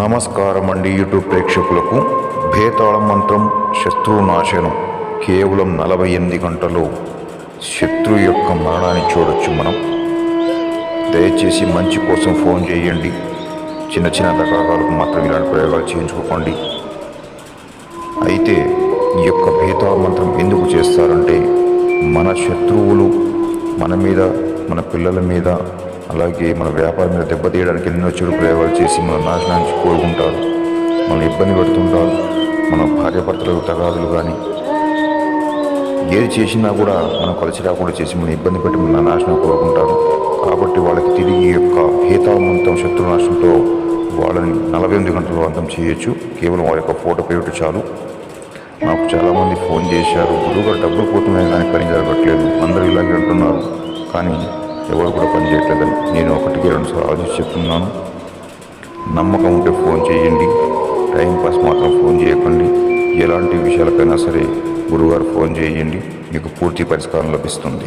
నమస్కారం అండి యూట్యూబ్ ప్రేక్షకులకు. భేతాళం మంత్రం శత్రువు నాశనం కేవలం నలభై ఎనిమిది గంటలు శత్రువు యొక్క మరణాన్ని చూడొచ్చు మనం. దయచేసి మంచి కోసం ఫోన్ చేయండి. చిన్న చిన్న రకాలకు మాత్రం ఇలాంటి ప్రయోగాలు చేయించుకోకండి. అయితే ఈ యొక్క భేతాళ మంత్రం ఎందుకు చేస్తారంటే మన శత్రువులు మన మీద మన పిల్లల మీద అలాగే మన వ్యాపారం మీద దెబ్బతీయడానికి ఎన్నో చెడు ప్రయోగాలు చేసి మన నాశనానికి కోరుకుంటారు మన ఇబ్బంది పెడుతుంటారు. మన భార్యాభర్తలకు తగాదులు కానీ ఏది చేసినా కూడా మనం కలిసి రాకుండా చేసి మన ఇబ్బంది పెట్టి మన నాశనం కోరుకుంటారు. కాబట్టి వాళ్ళకి తిరిగి యొక్క యొక్క భేతాళమంతం శత్రునాశనంతో వాళ్ళని నలభై ఎనిమిది గంటలు అంతం చేయొచ్చు. కేవలం వారి యొక్క ఫోటో పేరు చాలు. నాకు చాలామంది ఫోన్ చేశారు. గురువుగారు డబ్బులు పోతున్నాయి కానీ పని జరగట్లేదు. అందరూ ఇలాగే అంటున్నారు. కానీ ఎవరు కూడా పని చేయట్లేదని నేను ఒకటికి రెండు సార్లు ఆలోచించి చెప్తున్నాను. నమ్మకం ఉంటే ఫోన్ చేయండి. టైం పాస్ మాత్రం ఫోన్ చేయకండి. ఎలాంటి విషయాలకైనా సరే గురువారు ఫోన్ చేయండి. మీకు పూర్తి పరిష్కారం లభిస్తుంది.